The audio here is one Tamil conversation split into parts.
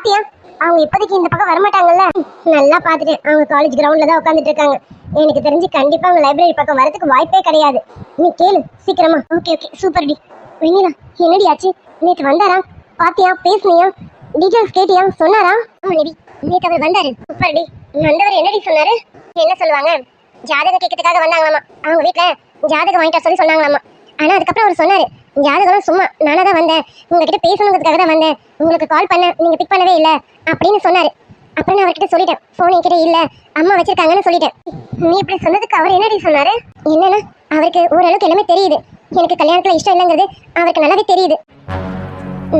பாத்தியா? அவங்க இப்போதைக்கு இந்த பக்கம் வரமாட்டாங்கல்ல? நல்லா பார்த்துட்டேன் அவங்க காலேஜ் கிரவுண்ட்ல தான் உட்காந்துட்டு இருக்காங்க. எனக்கு தெரிஞ்சு கண்டிப்பா அவங்க லைப்ரரி பக்கம் வரதுக்கு வாய்ப்பே கிடையாது. நீ கேளு சீக்கிரமா. ஓகே ஓகே சூப்பர் டி. வெண்ணிலா என்னடி ஆச்சு? நேற்று வந்தாரா? பாத்தியா? பேசுனியா? டீட்டெயில்ஸ் கேட்டியா? சொன்னாரா? ஆமா நிதி நேற்று அவர் வந்தாரு. சூப்பர் டி. வந்தவர் என்னடி சொன்னாரு? என்ன சொல்லுவாங்க? ஜாதகம் கேட்கறதுக்காக வந்தாங்களாமா? அவங்க வீட்டுல ஜாதகம் வாங்கிட்டு சொல்லி சொன்னாங்களாமா? ஆனா அதுக்கப்புறம் அவர் சொன்னாரு ஜாதகம் சும்மா நானாக தான் வந்தேன். உங்ககிட்ட பேசணுங்கிறதுக்காக தான் வந்தேன். உங்களுக்கு கால் பண்ண நீங்க பிக் பண்ணவே இல்லை. அப்படின்னு சொன்னாரு. அப்புறம் நான் அவர்கிட்ட சொல்லிட்டேன். ஃபோன் என்கிட்ட இல்ல. அம்மா வச்சிருக்காங்கன்னு சொல்லிட்டேன். நீ இப்படி சொன்னதுக்கு அவர் என்னடி சொன்னாரு? என்னன்னா அவருக்கு ஓரளவுக்கு எல்லாமே தெரியுது. எனக்கு கல்யாணத்துல இஷ்டம் இல்லைங்கிறது அவருக்கு நல்லாவே தெரியுது.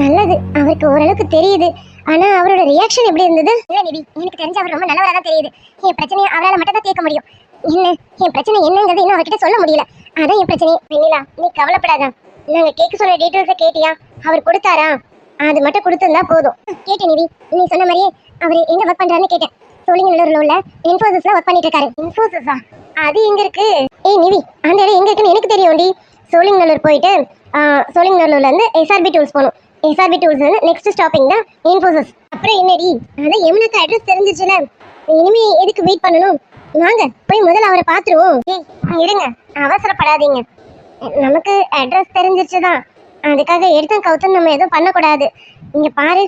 நல்லது. அவருக்கு ஓரளவுக்கு தெரியுது. ஆனா அவரோட ரியாக்ஷன் எப்படி இருந்தது? இல்ல நிதி எனக்கு தெரிஞ்ச அவர் ரொம்ப நல்லவரா தான் தெரியுது. என் பிரச்சனையை அவரால் மட்டும் தான் தீர்க்க முடியும். என்ன? என் பிரச்சனை என்னங்கிறது இன்னும் அவர்கிட்ட சொல்ல முடியல. அதான் என் பிரச்சனை. வெண்ணிலா நீ கவலைப்படாத. நாங்க கேட்க சொன்ன டீட்டெயில்ஸை கேட்டியா? அவர் கொடுத்தாரா? அது மட்டும் கொடுத்திருந்தா போதும். கேட்டேன் நிதி நீ சொன்ன மாதிரியே அவர் எங்க ஒர்க் பண்றாருன்னு கேட்டேன். சோழிங்கநல்லூர்ல உள்ள இன்ஃபோசிஸ்ல ஒர்க் பண்ணிட்டு இருக்காரு. இன்ஃபோசிஸா அது எங்க இருக்கு? ஏய் நிவி அந்த இடம் எங்க இருக்குன்னு எனக்கு தெரியும்டி. சோழிங்கநல்லூர் போயிட்டு சோழிங்கநல்லூர்ல இருந்து எஸ்ஆர்பி டூல்ஸ் போகணும். எஸ்ஆர்பி டூல்ஸ் வந்து நெக்ஸ்ட் ஸ்டாப்பிங் தான் இன்ஃபோசிஸ் அப்புறம் என்னடி? அதான் யமுனாக்கு அட்ரஸ் தெரிஞ்சிச்சுல இனிமே எதுக்கு வெயிட் பண்ணணும்? வாங்க போய் முதல்ல அவரை பார்த்துருவோம். ஏய் இருங்க. அவசரப்படாதீங்க. நமக்கு அட்ரஸ் தெரிஞ்சிருச்சு தான் அதுக்காக எடுத்தும் கவுத்தும் நம்ம எதுவும் பண்ணக்கூடாது. இங்க பாரு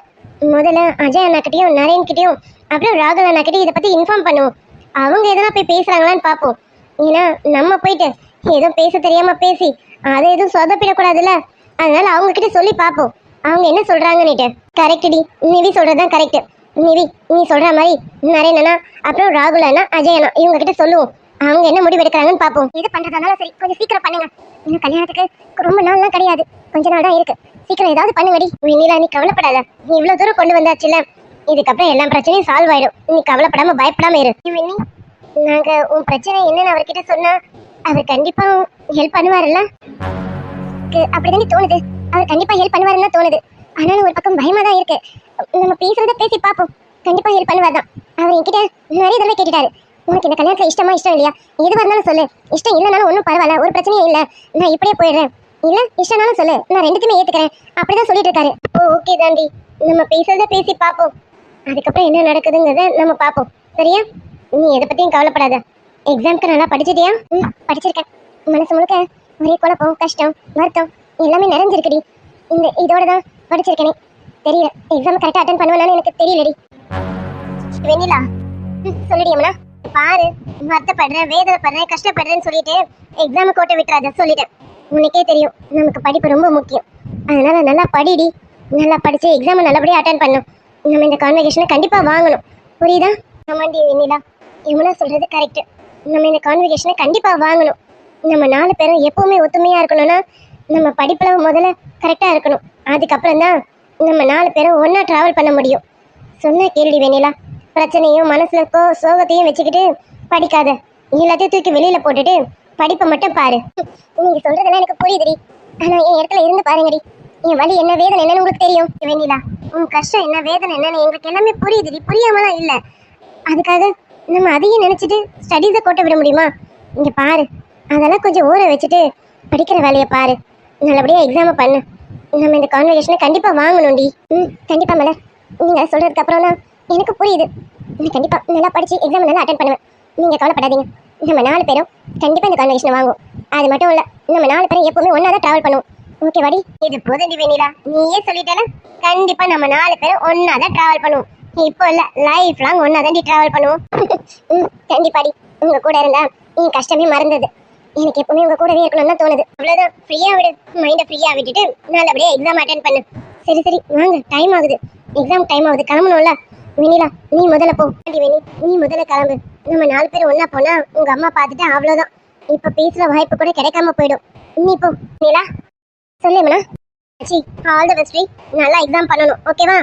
முதல்ல அஜய் அண்ணாக்கிட்டையும் நரேன் கிட்டையும் அப்புறம் ராகுல் அண்ணாக்கிட்டையும் இதை பத்தி இன்ஃபார்ம் பண்ணுவோம். அவங்க எதனா போய் பேசுறாங்களான்னு பார்ப்போம். ஏன்னா நம்ம போயிட்டு ஏதோ பேச தெரியாம பேசி அதை எதுவும் சொதப்பிடக்கூடாதுல்ல? அதனால அவங்க கிட்ட சொல்லி பார்ப்போம். அவங்க என்ன சொல்றாங்கன்னுட்டு. Correct D. நிவி சொல்றதுதான் கரெக்ட் நிவி நீ சொல்ற மாதிரி நரேன் அண்ணா அப்புறம் ராகுல் அண்ணா அஜய் அண்ணா இவங்க கிட்ட சொல்லுவோம். அவங்க என்ன முடிவு எடுக்கிறாங்கன்னு பார்ப்போம். இது பண்ணுறதுனால சரி கொஞ்சம் சீக்கிரம் பண்ணுங்க. இன்னும் கல்யாணத்துக்கு ரொம்ப நாள்லாம் கிடையாது. கொஞ்ச நாள் தான் இருக்கு. சீக்கிரம் ஏதாவது பண்ணுங்கடி. வெண்ணிலா நீ கவலைப்படாத. நீ இவ்வளவு தூரம் கொண்டு வந்தாச்சுல இதுக்கப்புறம் எல்லா பிரச்சனையும் சால்வ் ஆயிடும். நீ கவலைப்படாம பயப்படாம இரு. வெண்ணி நாங்க உன் பிரச்சனை என்னன்னு அவர்கிட்ட சொன்னா அவர் கண்டிப்பா ஹெல்ப் பண்ணுவாருல்ல? அப்படிதானே தோணுது. அவர் கண்டிப்பா ஹெல்ப் பண்ணுவாருன்னு தோணுது. ஆனாலும் ஒரு பக்கம் பயமா தான் இருக்கு. நம்ம பேசுறத பேசி பார்ப்போம். கண்டிப்பா ஹெல்ப் பண்ணுவார் தான். அவர் என்கிட்ட நிறைய தடவை கேட்டுட்டாரு. உனக்கு இந்த கல்யாணத்துல இஷ்டமா இஷ்டம் இல்லையா? எது இருந்தாலும் சொல்லு. இஷ்டம் இல்லைனாலும் ஒன்றும் பரவாயில்ல. ஒரு பிரச்சனையும் இல்லை. நான் இப்படியே போயிடுறேன். இல்ல இஷ்டம்னாலும் சொல்லு. நான் ரெண்டுத்தையுமே ஏத்துக்கிறேன். அப்படிதான் சொல்லிட்டு இருக்காரு. ஓ ஓகே தாண்டி. நம்ம பேசுறத பேசி பார்ப்போம். அதுக்கப்புறம் என்ன நடக்குதுங்கிறத நம்ம பார்ப்போம். சரியா? நீ எதை பத்தியும் கவலைப்படாத. எக்ஸாம்க்கு நல்லா படிச்சிட்டியா? ம் படிச்சிருக்கேன். மனசு முழுக்க ஒரே குழப்பம் கஷ்டம் வருத்தம் எல்லாமே நிறைஞ்சிருக்குடி. இந்த இதோட தான் படிச்சிருக்கேனே. தெரியல. எக்ஸாம் கரெக்டாக அட்டன் பண்ணுவேனான்னு எனக்கு தெரியலடி. வெண்ணிலா ம், சொல்லுடி அம்மனா. பாரு வருத்தப்படுறேன் வேதனைப்படுறேன் கஷ்டப்படுறேன்னு சொல்லிட்டு எக்ஸாம் கோட்டை விட்டுறாத சொல்லிட்டேன். உனக்கே தெரியும் நமக்கு படிப்பு ரொம்ப முக்கியம். அதனால நல்லா படிடி. நல்லா படிச்சு எக்ஸாமை நல்லபடியாக அட்டன் பண்ணும் நம்ம இந்த கான்வெகேஷனை கண்டிப்பாக வாங்கணும். புரியுதா? ஆமாண்டி வெண்ணிலா யமுனா சொல்கிறது கரெக்டு நம்ம இந்த கான்வெகேஷனை கண்டிப்பாக வாங்கணும். நம்ம நாலு பேரும் எப்போவுமே ஒத்துமையாக இருக்கணும்னா நம்ம படிப்பில் முதல்ல கரெக்டாக இருக்கணும். அதுக்கப்புறம் தான் நம்ம நாலு பேரும் ஒன்றா ட்ராவல் பண்ண முடியும். சொன்ன கேள்வி வெண்ணிலா பிரச்சனையும் மனசுல கோ சோகத்தையும் வச்சுக்கிட்டு படிக்காத. எல்லாத்தையும் தூக்கி வெளியில போட்டுட்டு படிப்பை மட்டும் பாரு. நீங்க சொல்றதெல்லாம் எனக்கு புரியுதுடி. ஆனா என் இடத்துல இருந்து பாருங்கடி. என் வலி என்ன வேதனை என்னன்னு உங்களுக்கு தெரியும். வெண்ணிலா உன் கஷ்டம் என்ன வேதனை என்னன்னு எங்களுக்கு எல்லாமே புரியுதுடி. புரியாமலாம் இல்ல. அதுக்காக நம்ம அதையும் நினைச்சிட்டு ஸ்டடீஸை கொட்ட விட முடியுமா? இங்க பாரு. அதெல்லாம் கொஞ்சம் ஊற வச்சுட்டு படிக்கிற வேலையை பாரு. நல்லபடியா எக்ஸாமை பண்ணு. நம்ம இந்த கான்வர்சேஷனை கண்டிப்பா வாங்கணும்டி. ம் கண்டிப்பா மலர். நீங்க சொல்றதுக்கு அப்புறம் தான் எனக்கு புரியுது. நான் கண்டிப்பாக நல்லா படித்து எக்ஸாம் நல்லா அட்டன் பண்ணுவேன். நீங்கள் கவலைப்படாதீங்க. நம்ம நாலு பேரும் கண்டிப்பாக இந்த கான்வெகேஷனை வாங்குவோம். அது மட்டும் இல்லை நம்ம நாலு பேரும் எப்போவுமே ஒன்றா தான் ட்ராவல் பண்ணுவோம். ஓகே வாடி? இது புதஞ்சி வெண்ணிலா நீயே சொல்லிட்டேல கண்டிப்பாக நம்ம நாலு பேரும் ஒன்றா தான் ட்ராவல் பண்ணுவோம். இப்போ இல்லை லைஃப் லாங் ஒன்றா தான் ட்ராவல் பண்ணுவோம். ம் கண்டிப்பாடி உங்கள் கூட இருந்தா என் கஷ்டமே மறந்தது. எனக்கு எப்பவுமே உங்கள் கூடவே இருக்கணும்னு தான் தோணுது. அவ்வளோதான் ஃப்ரீயாக விடு. மைண்டை ஃப்ரீயாக விட்டுட்டு நல்லபடியாக எக்ஸாம் அட்டன் பண்ணு. சரி சரி வாங்க. டைம் ஆகுது. எக்ஸாம் டைம் ஆகுது. கிளம்பணும்ல. வெண்ணிலா நீ முதல்ல போ. வேணி நீ முதல்ல கிளம்பு. நம்ம நாலு பேர் ஒண்ணா போனா உங்க அம்மா பார்த்துட்டு அவ்வளவுதான். இப்ப பேசுற வாய்ப்பு கூட கிடைக்காம போயிடும். நீ போ. வெண்ணிலா சொல்லுமண்ணா சி ஆல் தி பெஸ்ட் நல்லா எக்ஸாம் பண்ணணும் ஓகேவா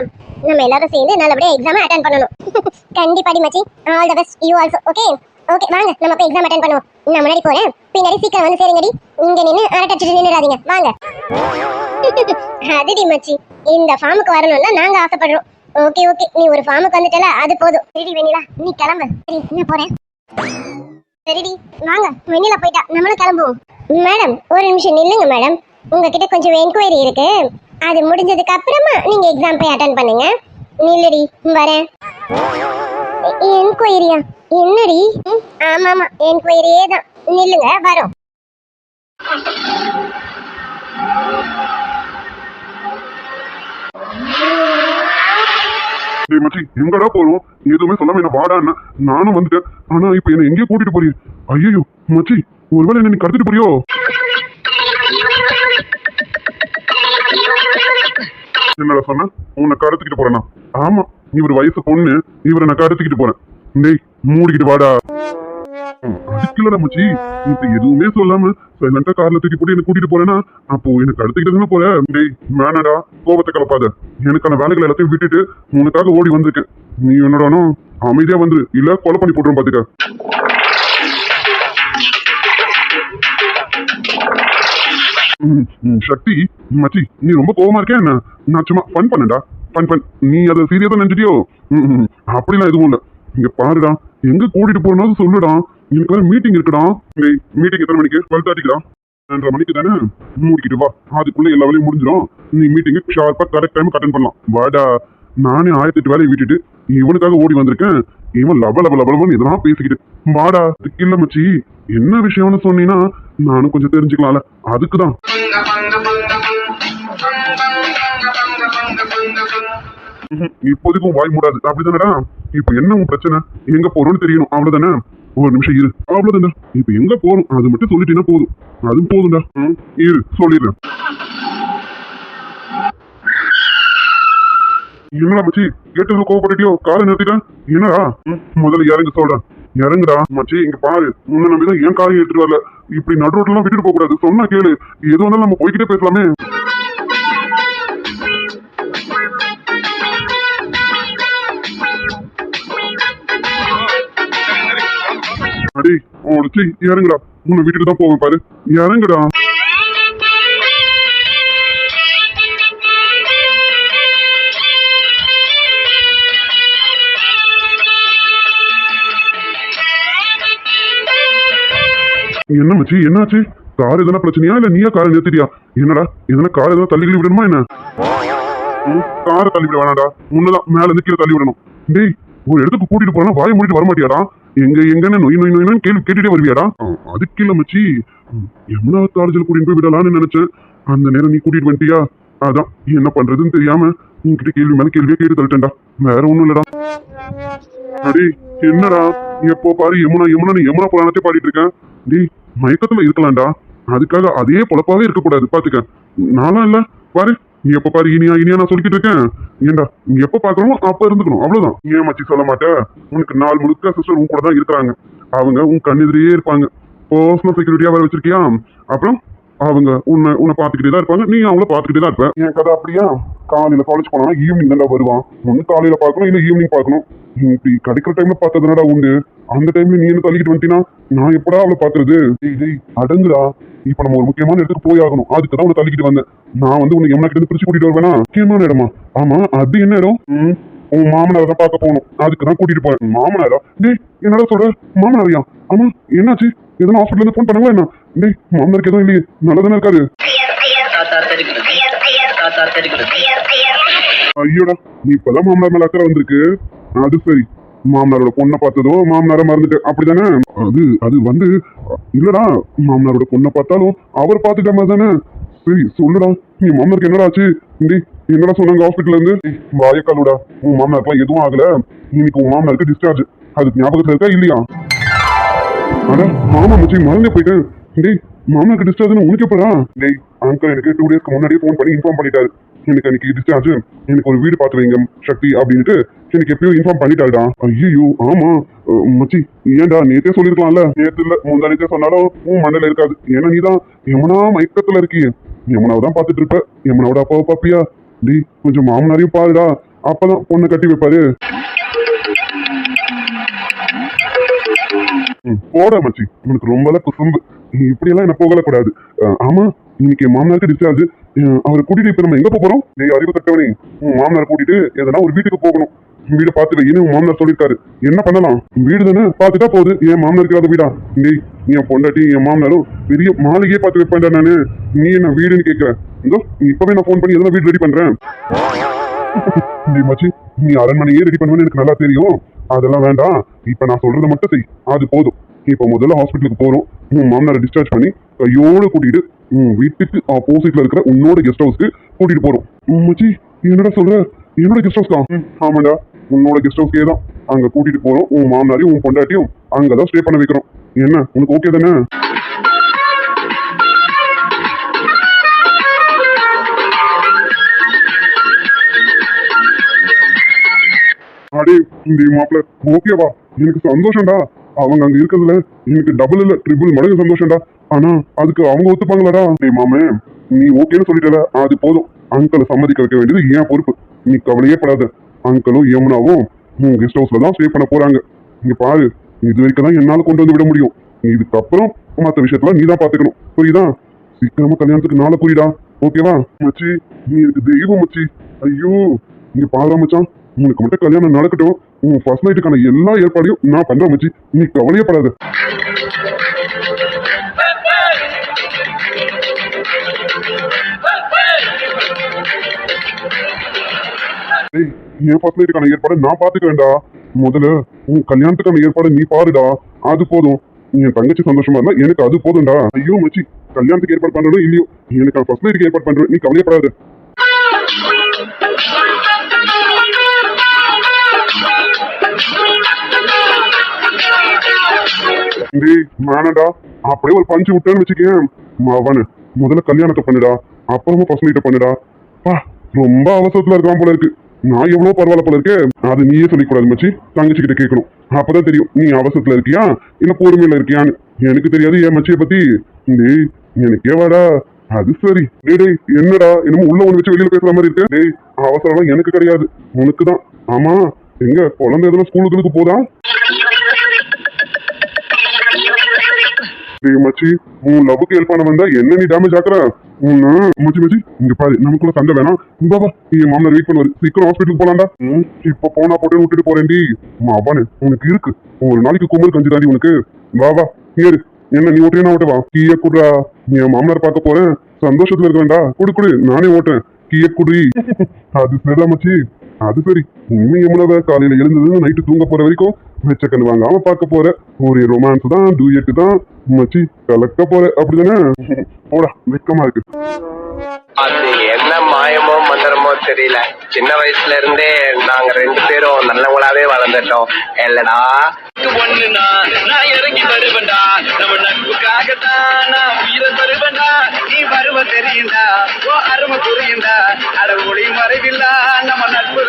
நம்ம எல்லாரும் சேர்ந்து நல்லபடியா எக்ஸாம் அட்டன் பண்ணணும். கண்டிப்பாடி மச்சி. All the best you also okay okay வாங்க நம்ம போய் எக்ஸாம் அட்டன் பண்ணுவோம். நான் முன்னாடி போறேன். பின்னாடி சீக்கிரம் வந்து சேருங்கடி இங்க நின்னு அரட்டச்சிட்டு நின்னுடாதீங்க. வாங்க. அதுடி மச்சி இந்த ஃபார்முக்கு வரணும்னா நாங்க ஆசைப்படுறோம். Okay okay. நீ ஒரு ஃபார்முக்கு வந்துட்டல அது போதும். சரிடி வெண்ணிலா. நீ கிளம்பு. சரி நான் போறேன். சரிடி வாங்க. வெண்ணிலா போயிட்டா. நம்மளும் கிளம்புவோம். மேடம் ஒரு நிமிஷம் நில்லுங்க மேடம். உங்ககிட்ட கொஞ்சம் என்கொயரி இருக்கு. அது முடிஞ்சதுக்கு அப்புறமா நீங்க எக்ஸாம் போய் அட்டன் பண்ணுங்க. நில்லடி வரேன். என்கொயரியா என்னடி? ஆமா ஆமா என்கொயரியே தான். நில்லுங்க வரோம். டே மச்சி எங்கடா போறோம்? எதுவுமே சொல்லாம என்ன வாடான்னு நானும் வந்துட்டேன். ஆனா இப்ப என்ன எங்கேயோ கூட்டிட்டு போறீ ஐயோ மச்சி ஒருவேளை என்ன நீ கடத்திட்டு போறியோ? என்னடா சொன்ன? உன்னை கடத்திக்கிட்டு போறேனா? ஆமா இவர் வயசு பொண்ணு இவரை நான் கடத்திக்கிட்டு போறேன். டேய் மூடிக்கிட்டு வாடா. ம், மச்சி. இப்ப எதுவுமே சொல்லாம சைலண்டா கார்ல தூக்கி போட்டு என்ன கூட்டிட்டு போறேன்னா அப்போ எனக்கு அடுத்துக்கிட்டு போற. டேய் வேணாடா கோபத்தை கலப்பாத. எனக்கான வேலைகள் எல்லாத்தையும் விட்டுட்டு உனக்காக ஓடி வந்திருக்கேன். நீ என்னடானோ அமைதியா வந்துரு. இல்ல கொலை பண்ணி போட்டுரும் பாத்துக்க. சக்தி மச்சி நீ ரொம்ப கோவமா இருக்கே என்ன? நான் சும்மா ஃபன் பண்ணடா ஃபன் ஃபன் நீ அதை சீரியஸா நினைச்சிட்டியோ? அப்படிலாம் எதுவும் இல்லை. இங்க பாருடா. எங்க கூட்டிட்டு போறனாலும் சொல்லுடா. எனக்கு வேற மீட்டிங் இருக்குடா. மீட்டிங் எத்தனை மணிக்கு? டுவெல் தேர்ட்டிக்குடா ரெண்டரை மணிக்கு தானே? மூடிக்கிட்டு வா. அதுக்குள்ள எல்லா வேலையும் முடிஞ்சிடும். நீ மீட்டிங்கு ஷார்ப்பா கரெக்ட் டைம் அட்டன் பண்ணலாம். வாடா. நானே ஆயிரத்தி எட்டு வேலையை விட்டுட்டு இவனுக்காக ஓடி வந்திருக்கேன். இவன் லவ லவ லபலபன்னு இதெல்லாம் பேசிக்கிட்டு. வாடா அதுக்கு இல்ல மச்சி. என்ன விஷயம்னு சொன்னீங்கன்னா நானும் கொஞ்சம் தெரிஞ்சுக்கலாம்ல. அதுக்குதான். இப்போதைக்கும் வாய் மூடாது. அப்படிதானடா? இப்ப என்ன உன் பிரச்சனை? எங்க போறோம்னு தெரியணும். அவ்வளவுதானே? ஒரு நிமிஷம் இரு. அவ்வளவுதானே? இப்ப எங்க போறோம்? அது மட்டும் சொல்லிட்டீங்கன்னா போதும். அதுவும் போதும்டா. இரு. சொல்லிடுறேன். என்னடா மச்சி? கேட்டதுல கோவப்பட்டுட்டியோ? காலை நிறுத்திட்டேன் என்னடா? முதல்ல இறங்க சொல்றேன். இறங்குடா. மச்சி இங்க பாரு. உன்னை நம்பிதான் ஏன் காரையும் எடுத்துட்டு வரல. இப்படி நடு ரோட்லாம் விட்டுட்டு போக கூடாது சொன்னா கேளு. எது வந்தாலும் நம்ம போய்கிட்டே பேசலாமே. அடே இறங்குடா உன்னை வீட்டுக்கு தான் போவேன் பாரு இறங்குடா என்ன மச்சி என்னாச்சு கார் எதனா பிரச்சனையா இல்ல நீயா காரை நிறுத்திட்டியா என்னடா எதனா கார் எதனா தள்ளி விடணுமா என்ன ம், காரை தள்ளி விட வேணாடா முன்னதான் மேல இருந்து கீழே தள்ளி விடணும் டேய் ஒரு இடத்துக்கு கூட்டிட்டு போனா வாயை மூடிட்டு வர மாட்டியாடா எங்க எங்கன்னு நொய் நொய் நொய்னு கேள்வி கேட்டுட்டே வருவியாடா? அதுக்கு இல்ல மச்சி யமுனா காலேஜில் கூட்டிட்டு போய் விடலாம்னு நினைச்சேன். அந்த நேரம் நீ கூட்டிட்டு வந்துட்டியா? அதான் என்ன பண்றதுன்னு தெரியாம உன்கிட்ட கேள்வி மேல கேள்வியே கேட்டு தள்ளிட்டேன்டா. வேற ஒண்ணும் இல்லடா. அடே என்னடா? எப்போ பாரு யமுனா யமுனா நீ யமுனா புராணத்தை பாடிட்டு இருக்கேன் டேய் மயக்கத்துல இருக்கலாம்டா. அதுக்காக அதே பொழப்பாவே இருக்கக்கூடாது பாத்துக்க. நானும் இல்ல? பாரு. நீ எப்ப பாரு இனியா இனியா நான் சொல்லிக்கிட்டு இருக்கேன். ஏண்டா நீ எப்ப பாக்குறோமோ அப்ப இருந்துக்கணும். அவ்வளவுதான். ஏன் மச்சி சொல்ல மாட்டேன் உனக்கு நாள் முழுக்க சிஸ்டர் உன் கூட தான் இருக்கிறாங்க. அவங்க உன் கண்ணெதிரியே இருப்பாங்க. பர்சனல் செக்யூரிட்டியா வேற வச்சிருக்கியா? அப்புறம் அவங்க உன்னை உன்னை பார்த்துக்கிட்டே தான் இருப்பாங்க. நீ அவங்கள பார்த்துக்கிட்டே தான் இருப்ப. என் கதை அப்படியா? காலையில காலேஜ் போனா ஈவினிங் தான் வருவான். ஒன்று காலையில பார்க்கணும் இல்ல ஈவினிங் பார்க்கணும். இப்படி கிடைக்கிற டைம்ல பார்த்ததுனடா உண்டு? அந்த டைம்ல நீ என்ன தள்ளிக்கிட்டு வந்துட்டினா? நான் எப்படா அவளை பாக்குறது டேய் டேய் அடங்குடா. இப்ப நம்ம ஒரு முக்கியமான இடத்துக்கு போய் ஆகணும். அதுக்கு தான் உன்னை தள்ளிக்கிட்டு வந்தேன். நான் வந்து உன்னை எம்னா கிட்ட பிரிச்சு கூட்டிட்டு வருவேனா? முக்கியமான இடமா? ஆமா அது என்ன இடம்? உன் மாமனாரை தான் பார்க்க போகணும். அதுக்கு தான் கூட்டிட்டு போறேன். மாமனாரா? டேய் என்னடா சொல்ற? மாமனாரியா? ஆமா என்னாச்சு? எதனா ஹாஸ்பிட்டல் இருந்து போன் பண்ணவா என்ன? டேய் மாமனாருக்கு எதுவும் இல்லையே. நல்லதானே இருக்காரு? ஐயோடா நீ இப்பதான் மாமனார் மேல அக்கறை வந்திருக்கு. அது சரி. மாமனாரோட பொண்ணை பார்த்ததும் மாமனார மறந்துட்டு. அப்படிதானே? அது அது வந்து இல்லடா மாமனாரோட பொண்ணை பார்த்தாலும் அவர் பார்த்துட்ட மாதிரி தானே? சரி சொல்லுடா. நீ மாமனாருக்கு என்னடா ஆச்சு? டேய் என்னடா சொன்னாங்க ஹாஸ்பிட்டல்ல இருந்து? வாயக்காலோடா உன் மாமனாருக்குலாம் எதுவும் ஆகல. இன்னைக்கு உன் மாமனாருக்கு டிஸ்சார்ஜ் அது ஞாபகத்துல இருக்கா இல்லையா? அட மாமா மச்சி மறந்து போயிட்டேன். டேய் மாமனாருக்கு டிஸ்சார்ஜ் உனக்கு எப்படா? டேய் அங்கிள் எனக்கு டூ டேஸ்க்கு முன்னாடியே ஃபோன் பண்ணி இன்ஃபார்ம் பண்ணிட்டாரு. எனக்கு அன்னைக்கு டிஸ்சார்ஜ் எனக்கு ஒரு வீடு பார்த்து வைங்க சக்தி அப்படின்ட்டு எனக்கு எப்பயும் இன்ஃபார்ம் பண்ணிட்டாருடா ஐயோ ஆமா. மச்சி ஏன்டா நேத்தே சொல்லிருக்கலாம்ல? நேத்து இல்ல முந்தா நேத்தே சொன்னாலும் உன் மண்டல இருக்காது. ஏன்னா நீ தான் மயக்கத்துல இருக்கிய. யமுனாவை தான் பார்த்துட்டு இருப்ப. எமனாவோட அப்பாவை பாப்பியா? டி கொஞ்சம் மாமனாரையும் பாருடா. அப்பதான் பொண்ணை கட்டி வைப்பாரு. போட மச்சி. உனக்கு ரொம்ப குசும்பு. நீ இப்படியெல்லாம் என்ன போகக்கூடாது அஹ், ஆமா இன்னைக்கு மாமனாருக்கு டிஸ்சார்ஜ் அவரை கூட்டிட்டு இப்ப நம்ம எங்க போறோம்? நீ அறிவு தட்டவனே உன் மாமனார் கூட்டிட்டு எதனா ஒரு வீட்டுக்கு போகணும். வீடு பார்த்து வைன்னு உன் மாமனார் சொல்லிருக்காரு என்ன பண்ணலாம்? வீடு தானே? பாத்துட்டா போகுது. என் மாமனாருக்கு இல்லாத வீடா? டேய் என் பொண்டாட்டி என் மாமனாரும் பெரிய மாளிகையே பார்த்து வைப்பேன்டா நானு. நீ என்ன வீடுன்னு கேட்கிற? இதோ இப்பவே நான் ஃபோன் பண்ணி எதனா வீடு ரெடி பண்றேன். நீ மச்சி நீ அரண்மனையே ரெடி பண்ணுவேன்னு எனக்கு நல்லா தெரியும். அதெல்லாம் வேண்டாம். இப்ப நான் சொல்றத மட்டும் செய். அது போதும். இப்ப முதல்ல ஹாஸ்பிட்டலுக்கு போறோம். உன் மாமனாரை டிஸ்சார்ஜ் பண்ணி கையோட கூட்டிட்டு உன் வீட்டுக்கு ஆப்போசிட்ல இருக்கிற உன்னோட கெஸ்ட் ஹவுஸ்க்கு கூட்டிட்டு போறோம். மச்சி என்னடா சொல்ற? என்னோட கெஸ்ட் ஹவுஸ் தான் ம், ஆமாடா உன்னோட கெஸ்ட் ஹவுஸ்க்கே தான். அங்க கூட்டிட்டு போறோம். உன் மாமனாரையும் உன் பொண்டாட்டியும் அங்கதான் ஸ்டே பண்ண வைக்கிறோம். என்ன? உனக்கு ஓகே தானே? அடே இந்த மாப்பிள்ள ஓகேவா? எனக்கு சந்தோஷம்டா. அவங்க அங்க இருக்கிறதுல எனக்கு டபுள் இல்ல ட்ரிபிள் மடங்கு சந்தோஷம்டா. ஆனா அதுக்கு அவங்க ஒத்துப்பாங்களாடா? டேய் மாமே நீ ஓகேன்னு சொல்லிட்டல அது போதும். அங்கிளை சம்மதிக்க வைக்க வேண்டியது ஏன் பொறுப்பு. நீ கவலையே படாத. அங்கிளும் யமுனாவும் உன் கெஸ்ட் ஹவுஸ்ல தான் ஸ்டே பண்ண போறாங்க. இங்க பாரு இது வரைக்கும் தான் என்னால கொண்டு வந்து விட முடியும். இதுக்கப்புறம் மற்ற விஷயத்துல நீ தான் பாத்துக்கணும். புரியுதா? சீக்கிரமா கல்யாணத்துக்கு நாளை குறிடா. ஓகேவா? மச்சி நீ எனக்கு தெய்வம் மச்சி. ஐயோ இங்க பாரு மச்சான். உங்களுக்கு மட்டும் கல்யாணம் நடக்கட்டும். உன் ஃபர்ஸ்ட் நைட்டுக்கான எல்லா ஏற்பாடையும் நான் பண்றேன் மச்சி. நீ கவலையே படாத என் ஃபர்ஸ்ட் நைட்டுக்கான ஏற்பாடு நான் பாத்துக்கிறேன்டா முதல்ல உன் கல்யாணத்துக்கான ஏற்பாடு நீ பாருடா. அது போதும். என் தங்கச்சி சந்தோஷமா இருந்தா எனக்கு அது போதும்டா. ஐயோ மச்சி. கல்யாணத்துக்கு ஏற்பாடு பண்றதோ இல்லையோ? எனக்கு ஃபர்ஸ்ட் நைட்டுக்கு ஏற்பாடு பண்றேன்? நீ கவலையப்படாது. டேய் வேணாடா அப்படியே ஒரு பஞ்சு விட்டேன்னு வச்சுக்கேன் அவனு முதல்ல கல்யாணத்தை பண்ணுடா. அப்புறமா பசங்கிட்ட பண்ணுடா. பா ரொம்ப அவசரத்துல இருக்கான் போல இருக்கு. நான் எவ்வளவு பரவாயில்ல போல இருக்கே. அது நீயே சொல்லிக்கூடாது மச்சி. தங்கச்சி கிட்ட கேட்கணும். அப்பதான் தெரியும் நீ அவசரத்துல இருக்கியா? இல்ல பொறுமையில இருக்கியான்னு. எனக்கு தெரியாது என் மச்சியை பத்தி? டேய் எனக்கே வாடா. அது சரி. டேய் டேய் என்னடா? என்னமோ உள்ள ஒண்ணு வச்சு வெளியில பேசுற மாதிரி இருக்கு. டேய் அவசரம் எனக்கு கிடையாது. உனக்கு தான் ஆமா எங்க குழந்தை எதுவும் ஸ்கூலுக்கு போதா? டேய் மச்சி உன் லவ்வுக்கு ஹெல்ப் பண்ண வந்தா என்ன நீ டேமேஜ் ஆக்குற. மச்சி மச்சி இங்க பாரு நமக்குள்ள சண்டை வேணாம். பாபா வா என் மாமனார் வெயிட் பண்ணுவாரு. சீக்கிரம் ஹாஸ்பிட்டலுக்கு போலாம்டா. ம், இப்ப போனா போட்டு விட்டுட்டு போறேன்டி. மாவானு உனக்கு இருக்கு. ஒரு நாளைக்கு கும்பல் கஞ்சி தாண்டி உனக்கு. வா வா ஏறு என்ன நீ ஓட்டுறேன் ஓட்டு வா கீய குடுறா. என் மாமனார் பார்க்க போறேன். சந்தோஷத்துல இருக்க வேண்டா குடு குடு நானே ஓட்டுறேன். கீய குடி. அது சரிதான் மச்சி அது சரி. இனிமே எவ்வளவு? காலையில எழுந்தது நைட்டு தூங்க போற வரைக்கும் மெச்சக்கன் வாங்காம பார்க்க போற. ஒரு ரொமான்ஸ் தான் டூயட் தான். மச்சி கலக்க போற. அப்படிதானே? போடா வெக்கமா இருக்கு. அது என்ன மாயமோ மந்திரமோ தெரியல. சின்ன வயசுல இருந்தே நாங்க ரெண்டு பேரும் நல்லவங்களாவே வளர்ந்துட்டோம். இல்லடா. ஒண்ணுனா நான் இறங்கி வருவேன்டா. நம்ம நட்புக்காகத்தான் நான் உயிரை தருவேன்டா. நீ வருவ தெரியுண்டா ஓ அருமை புரியுண்டா அட ஒளி மறைவில்லா. நம்ம நட்பு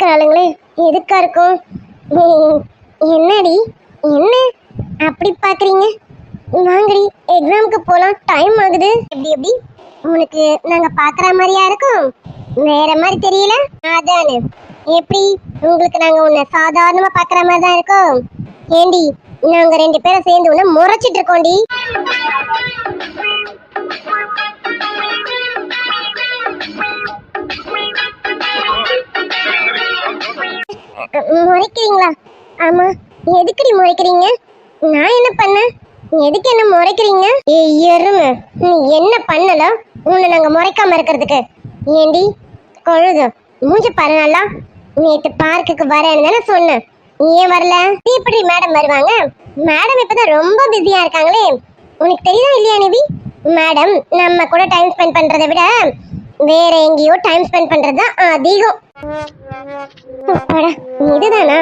தான் ஆளுங்களே எதுக்கா இருக்கும்? என்னடி என்ன? அப்படி பாக்குறீங்க வாங்கடி எக்ஸாமுக்கு போலாம். டைம் ஆகுது. எப்படி எப்படி? உனக்கு நாங்க பாக்குற மாதிரியா இருக்கும்? வேற மாதிரி தெரியல? அதானு. எப்படி? உங்களுக்கு நாங்க உன்னை சாதாரணமா பாக்குற மாதிரி தான் இருக்கோம். ஏண்டி நாங்க ரெண்டு பேரும் சேர்ந்து உன்னை முறைச்சிட்டு இருக்கோண்டி முறைக்கிறீங்களா? ஆமா. எதுக்குடி முறைக்கிறீங்க? நான் என்ன பண்ணேன்? எதுக்கு என்ன முறைக்கிறீங்க? எரும எருமை. நீ என்ன பண்ணல உன்னை நாங்க முறைக்காம இருக்கிறதுக்கு. ஏண்டி கொழுது மூஞ்சி பாரு நல்லா. நேத்து பார்க்குக்கு வரேன்னு தானே சொன்னேன். ஏன் வரல? நீ மேடம் வருவாங்க. மேடம் இப்பதான் ரொம்ப பிஸியா இருக்காங்களே. உனக்கு தெரியுதா இல்லையா நிவி? மேடம் நம்ம கூட டைம் ஸ்பெண்ட் பண்றதை விட வேற எங்கேயோ டைம் ஸ்பெண்ட் பண்றது தான் அதிகம். இதுதானா?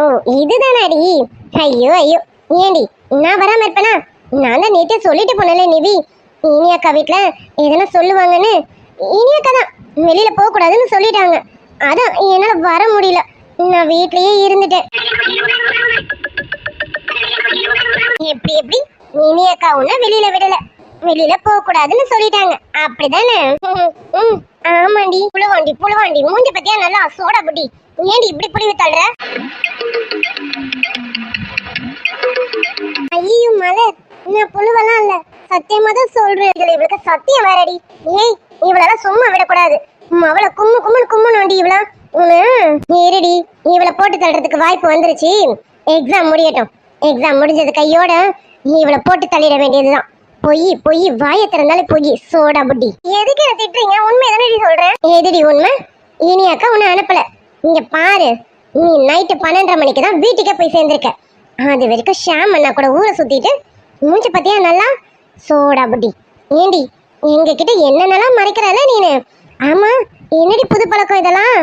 ஓ இதுதானாடி. ஐயோ ஐயோ. ஏண்டி நான் வராம இருப்பேனா? நான் தான் நேற்றே சொல்லிட்டு போனல நிவி. இனி அக்கா வீட்ல எதனா சொல்லுவாங்கன்னு? இனி அக்கா தான். வெளியில போகக்கூடாதுன்னு சொல்லிட்டாங்க. அதான் என்னால வர முடியல. நான் வீட்லயே இருந்துட்டேன். எப்படி எப்படி? இனி அக்கா உன்ன வெளியில விடலை. வெளியில போகக்கூடாதுன்னு சொல்லிட்டாங்க. அப்படிதானே? ம், ஆமாண்டி. புழுவாண்டி புழுவாண்டி. மூஞ்சி பற்றியா நல்லா சோடா புட்டி. ஏண்டி இப்படி புடிவு தள்ளுற? மலர் நான் புழுவெல்லாம் இல்ல. சத்தியமா தான் சொல்றேன் இதுல இவளுக்கு சத்தியம் வேறடி. ஏய் இவளெல்லாம் சும்மா விடக்கூடாது. ம், அவளை கும்மு கும்முன்னு கும்முன்னு இவளா. உன இருடி இவளை போட்டு தள்ளுறதுக்கு வாய்ப்பு வந்துருச்சு. எக்ஸாம் முடியட்டும். எக்ஸாம் முடிஞ்சது கையோட நீ இவளை போட்டு தள்ளிட வேண்டியதுதான். பொய் பொய் வாயை திறந்தாலே பொய். சோடா புட்டி. எதுக்கு என்ன திட்டுறீங்க? உண்மை தானே சொல்றேன் எதுடி உண்மை? இனி அக்கா உன்னை அனுப்பல. இங்க பாரு. நீ நைட்டு பன்னெண்டரை மணிக்கு தான் வீட்டுக்கே போய் சேர்ந்திருக்க. அது வரைக்கும் ஷாம் அண்ணா கூட ஊரை சுத்திட்டு மூஞ்சி பத்தியா? நல்லா சோடா புட்டி. ஏண்டி எங்க கிட்ட என்னென்னலாம் மறைக்கிறல நீனு? ஆமா என்னடி புது பழக்கம் இதெல்லாம்?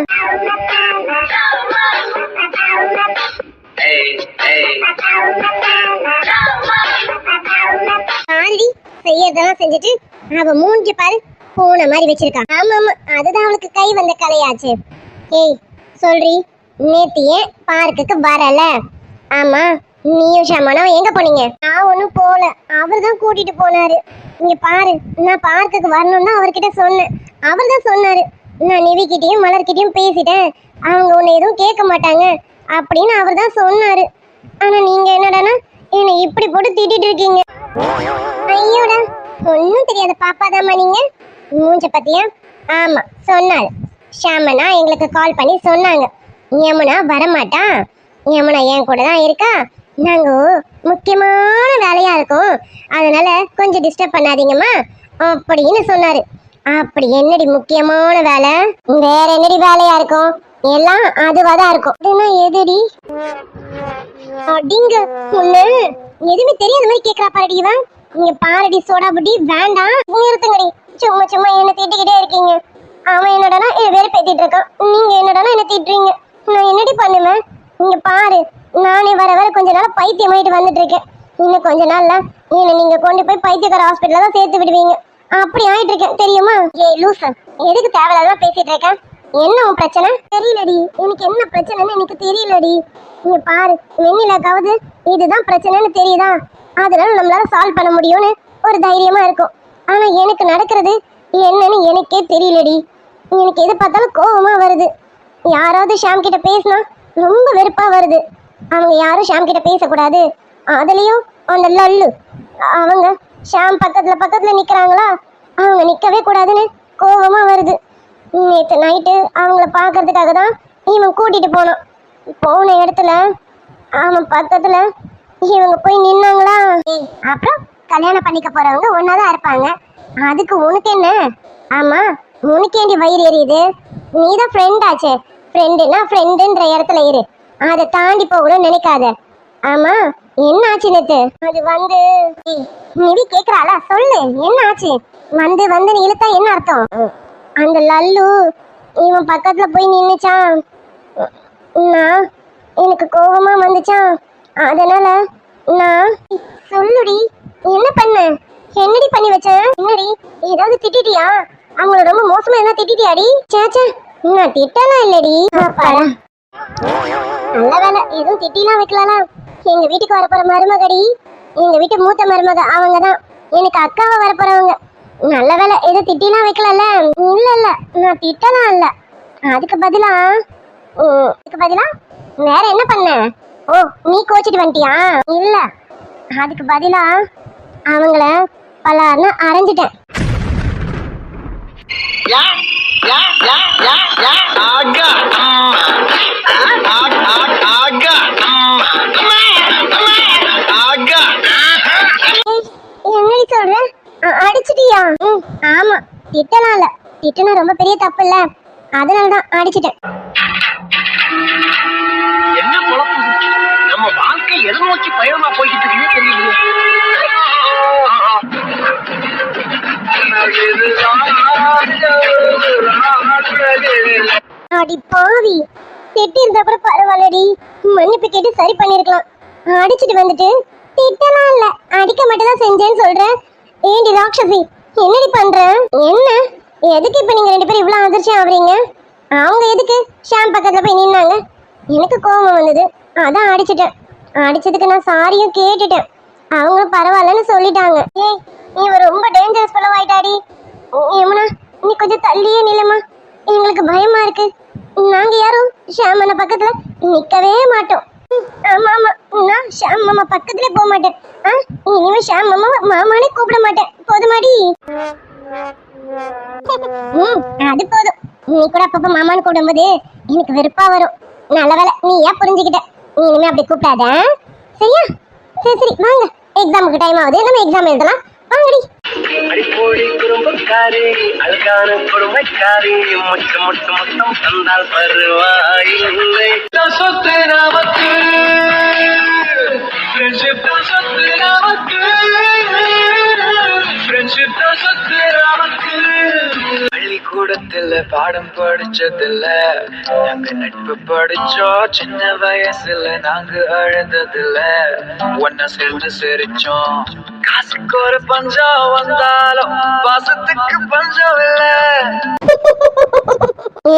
ஆல்ரெடி செய்யறதெல்லாம் செஞ்சுட்டு அவ மூஞ்சி பாரு பூனை மாதிரி வச்சிருக்கா. ஆமா ஆமா அதுதான் அவளுக்கு கை வந்த கலையாச்சு. ஏய் சொல்றி நேத்தியே பார்க்குக்கு வரல? ஆமா நீயும் ஷமனும் எங்க போனீங்க? நான் ஒண்ணும் போல. அவர் தான் கூட்டிட்டு போனாரு. இங்க பாரு நான் பார்க்குக்கு வரணும்னு அவர்கிட்ட சொன்னேன். அவர் தான் சொன்னாரு நான் நிவிக்கிட்டையும் மலர்கிட்டையும் பேசிட்டேன். அவங்க உன்னை எதுவும் கேட்க மாட்டாங்க. அப்படின்னு அவர் தான் சொன்னாரு. ஆனா நீங்க என்னடான்னா என்னை இப்படி போட்டு திட்டிட்டு இருக்கீங்க. ஐயோடா ஒன்றும் தெரியாத பாப்பாதாம்மா நீங்க. மூஞ்ச பத்தியா ஆமா சொன்னாள் ஷாமனா எங்களுக்கு கால் பண்ணி சொன்னாங்க. யமுனா வரமாட்டா? யமுனா என் கூட தான் இருக்கா? நாங்க முக்கியமான வேலையா இருக்கோம். அதனால கொஞ்சம் டிஸ்டர்ப் பண்ணாதீங்கம்மா. அப்படின்னு சொன்னாரு. அப்படி என்னடி முக்கியமான வேலை? வேற என்னடி வேலையா இருக்கும்? எல்லாம் அதுவா தான் இருக்கும். இதுனா எதுடி? அப்படிங்க உன்ன எதுவுமே தெரியாத மாதிரி கேக்குறா பாருடி இவன். நீங்க பாரடி சோடா புட்டி. வேண்டாம். நிறுத்துங்கடி. சும்மா சும்மா என்ன திட்டிக்கிட்டே இருக்கீங்க. அவன் என்னடானா என் வேற பேத்திட்டு இருக்கான். நீங்க என்னடானா என்ன திட்டுறீங்க. நான் என்னடி பண்ணுவேன்? இங்க பாரு நானே வர வர கொஞ்ச நாள் பைத்தியமாயிட்டு வந்துட்டு இருக்கேன் இன்னும் கொஞ்ச நாள்ல என்னை நீங்க கொண்டு போய் பைத்தியக்கார ஹாஸ்பிட்டலில் தான் சேர்த்து விடுவீங்க. அப்படி ஆயிட்டு இருக்கேன் தெரியுமா? ஏய் லூசன் எதுக்கு தேவையில்லாதான் பேசிட்டு இருக்கேன் என்ன உன் பிரச்சனை? தெரியலடி. எனக்கு என்ன பிரச்சனைன்னு எனக்கு தெரியலடி. நீங்க பாரு வெண்ணிலாக்காவது இதுதான் பிரச்சனைன்னு தெரியுதா? அதனால நம்மளால சால்வ் பண்ண முடியும்னு ஒரு தைரியமா இருக்கும். ஆனா எனக்கு நடக்கிறது என்னன்னு எனக்கே தெரியலடி. எனக்கு எது பார்த்தாலும் கோவமா வருது. யாராவது ஷாம் கிட்ட பேசினா ரொம்ப வெறுப்பாக வருது. அவங்க யாரும் ஷாம் கிட்ட பேசக்கூடாது. அதுலேயும் அந்த லல்லு. அவங்க ஷாம் பக்கத்தில் பக்கத்தில் நிற்கிறாங்களா அவங்க நிற்கவே கூடாதுன்னு கோபமாக வருது. நேற்று நைட்டு அவங்கள பார்க்கறதுக்காக தான் இவன் கூட்டிகிட்டு போனான். போன இடத்துல அவன் பக்கத்தில் இவங்க போய் நின்னாங்களா? அப்புறம் கல்யாணம் பண்ணிக்க போகிறவங்க ஒன்றா தான் இருப்பாங்க. அதுக்கு உனக்கு என்ன? ஆமாம் உனக்கேண்டி வயிறு எரியுது? நீ தான் ஃப்ரெண்ட் ஆச்சே. ஃப்ரெண்டுனா ஃப்ரெண்டுன்ற இடத்துல இரு. அதை தாண்டி போகணும்னு நினைக்காத. ஆமா என்ன ஆச்சு நேத்து? அது வந்து ஏய், நிவி கேக்குறாள? சொல்லு என்ன ஆச்சு? வந்து வந்து நீ இழுத்தா என்ன அர்த்தம்? அந்த லல்லு இவன் பக்கத்துல போய் நின்னுச்சான். நான் எனக்கு கோபமா வந்துச்சான். அதனால நான் சொல்லுடி என்ன பண்ண? என்னடி பண்ணி வச்ச? என்னடி ஏதாவது திட்டிட்டியா? அவங்கள ரொம்ப மோசமா என்ன திட்டிட்டியாடி? சேச்சே நான் திட்டலாம் இல்லடி? அப்பாடா நல்ல வேலை. எதுவும் திட்டிலாம் வைக்கலாம் எங்க வீட்டுக்கு வரப்போற மருமகடி எங்க வீட்டு மூத்த மருமக அவங்க தான். எனக்கு அக்காவை வரப்போறவங்க. நல்ல வேலை. எதுவும் திட்டிலாம் வைக்கலல்ல இல்ல இல்ல. நான் திட்டலாம் இல்ல. அதுக்கு பதிலா அதுக்கு பதிலா வேற என்ன பண்ண? ஓ நீ கோச்சிட்டு வந்துட்டியா? இல்ல. அதுக்கு பதிலா அவங்கள பலார்னு அரைஞ்சிட்டேன். அடிச்சிட்டியா ஆமா திட்டலாம் இல்ல ரொம்ப பெரிய தப்பு இல்ல அதனால தான் அடிச்சிட்டேன் என்ன குழப்பம் நம்ம வாழ்க்கை எதை நோக்கி பயணமா போய்கிட்டு இருக்குன்னு அடி பாவி. திட்டி இருந்தா கூட பரவாயில்லடி. மன்னிப்பு கேட்டு சரி பண்ணிருக்கலாம் அடிச்சிட்டு வந்துட்டு திட்டலாம் இல்ல. அடிக்க மட்டும் தான் செஞ்சேன்னு சொல்றேன். ஏண்டி ராட்சசி என்னடி பண்ற? என்ன? எதுக்கு இப்ப நீங்க ரெண்டு பேரும் இவ்வளவு அதிர்ச்சி ஆவறீங்க அவங்க எதுக்கு? ஷாம் பக்கத்துல போய் நின்னாங்க. எனக்கு கோபம் வந்தது. அதான் அடிச்சிட்டேன். அடிச்சதுக்கு நான் சாரியும் கேட்டுட்டேன். அவங்களும் பரவாயில்லன்னு சொல்லிட்டாங்க. ஏய் நீ ரொம்ப டேஞ்சரஸ் fellow ஆயிட்டாடி யமுனா நீ கொஞ்சம் தள்ளியே நிலமா எங்களுக்கு பயமா இருக்கு. நாங்க யாரும் ஷாம் அண்ணா பக்கத்துல நிக்கவே மாட்டோம். ஆமா ஆமா. நான் ஷியாம் மாமா பக்கத்துல போக மாட்டேன். ஆ, இனிமே இனிமே ஷாம் மாமா மாமானே கூப்பிட மாட்டேன். போதுமாடி. ம் அது போதும். நீ கூட அப்பப்ப மாமான்னு கூப்பிடும்போது எனக்கு வெறுப்பா வரும். நல்ல வேலை நீ ஏன் புரிஞ்சுக்கிட்ட? நீ இனிமே அப்படி கூப்பிடாத சரியா? சரி சரி. வாங்க. எக்ஸாமுக்கு டைம் ஆகுது. நம்ம எக்ஸாம் எழுதலாம். வாங்கடி அடிப்போடி குறும்புக்காரி அழகான கொடுமைக்காரி முட்டு முட்டு முத்தம் தந்தால் பருவாயில்லை சொத்து நமக்கு. சொத்து நமக்கு. பள்ளிக்கூடத்துல பாடம் படிச்சதில்ல. நாங்க நட்பு படிச்சோம் சின்ன வயசுல நாங்க அழுந்ததில்ல. ஒன்னா சேர்ந்து சிரிச்சோம். காசுக்கு ஒரு பஞ்சம் வந்தாலும் பாசத்துக்கு பஞ்சம் இல்ல.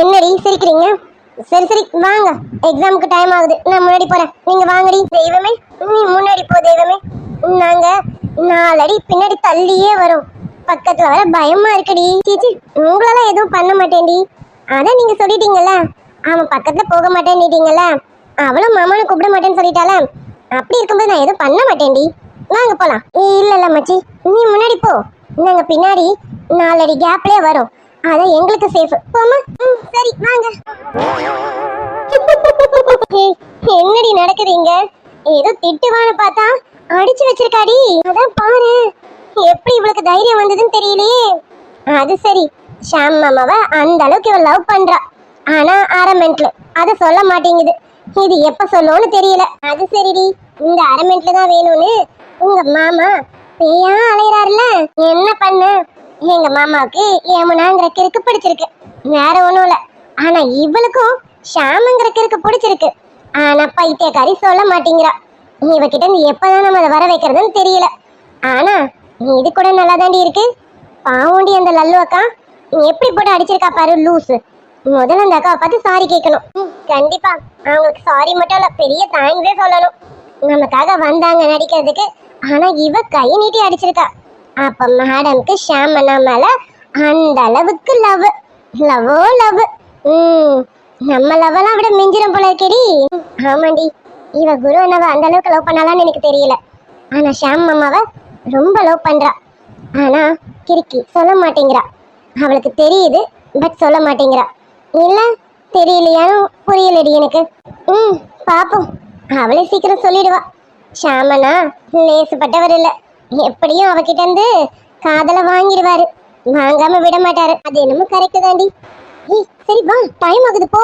என்னடி சிரிக்கிறீங்க? சரி சரி வாங்க. எக்ஸாமுக்கு டைம் ஆகுது. நான் முன்னாடி போறேன். நீங்க வாங்கடி. தெய்வமே நீ முன்னாடி போ தெய்வமே. நாங்க நாலடி பின்னாடி தள்ளியே வரும். பக்கத்துல வர பயமா இருக்குடி. சீச்சி உங்களால எதுவும் பண்ண மாட்டேன்டி. அதான் நீங்க சொல்லிட்டீங்கல்ல அவன் பக்கத்துல போக மாட்டேன்னுட்டீங்கல்ல அவளும் மாமாவை கூப்பிட மாட்டேன்னு சொல்லிட்டால அப்படி இருக்கும்போது நான் எதுவும் பண்ண மாட்டேன்டி. வாங்க போலாம். இல்ல இல்ல மச்சி நீ முன்னாடி போ. நாங்க பின்னாடி நாலடி கேப்லயே வரும். அதான் எங்களுக்கு சேஃப் போமா ம், சரி வாங்க. என்னடி என்னடி நடக்குதுங்க ஏதோ திட்டுவான்னு பார்த்தா அடிச்சு வச்சிருக்காடி. அதான் பாரு. எப்படி இவளுக்கு தைரியம் வந்ததுன்னு தெரியலையே. அது சரி. ஷாம் மாமாவ அந்த அளவுக்கு இவ லவ் பண்றா. ஆனா அரமெண்ட்ல அத சொல்ல மாட்டேங்குது. இது எப்ப சொல்லும்னு தெரியல. அது சரிடி. இந்த அரமெண்ட்ல தான் வேணும்னு உங்க மாமா பேயா அலையறாருல என்ன பண்ண? எங்க மாமாவுக்கு ஏமனாங்கிற கிறுக்கு பிடிச்சிருக்கு. வேற ஒண்ணும் இல்ல. ஆனா இவளுக்கும் ஷாமுங்கிற கிறுக்கு பிடிச்சிருக்கு. ஆனா பைத்தியக்காரி சொல்ல மாட்டேங்கிறா. இவகிட்ட இருந்து எப்பதான் நம்ம அதை வர வைக்கிறதுன்னு தெரியல. ஆனா இது கூட நல்லா தாண்டி இருக்கு? பாவுண்டி அந்த லல்லு அக்கா? நீ எப்படி போட்டு அடிச்சிருக்கா பாரு லூசு. முதல்ல அந்த அக்காவை பார்த்து சாரி கேட்கணும். கண்டிப்பா. அவங்களுக்கு சாரி மட்டும் இல்ல பெரிய தேங்க்ஸே சொல்லணும். நமக்காக வந்தாங்க நடிக்கிறதுக்கு. ஆனா இவ கை நீட்டி அடிச்சிருக்கா. அப்ப மேடம்க்கு ஷாம் அண்ணா மேல அந்த அளவுக்கு லவ் லவ்வோ லவ் ம். நம்ம லவ்வெல்லாம் விட மிஞ்சிரும் போல இருக்கேடி. ஆமாண்டி. இவ குரு அண்ணாவை அந்த அளவுக்கு லவ் பண்ணலான்னு எனக்கு தெரியல. ஆனா ஷாம் மாமாவை ரொம்ப லவ் பண்றா. ஆனா கிறுக்கி சொல்ல மாட்டேங்கிறா. அவளுக்கு தெரியுது பட் சொல்ல மாட்டேங்கிறா. இல்ல தெரியலையானு புரியலடி எனக்கு. ம் பாப்போம். அவளே சீக்கிரம் சொல்லிடுவா. ஷாமனா லேசுப்பட்டவர் இல்ல. எப்படியும் அவகிட்ட இருந்து காதல வாங்கிடுவாரு. வாங்காம விட மாட்டாரு. அது என்னமோ கரெக்டு தாண்டி. சரி வா டைம் ஆகுது போ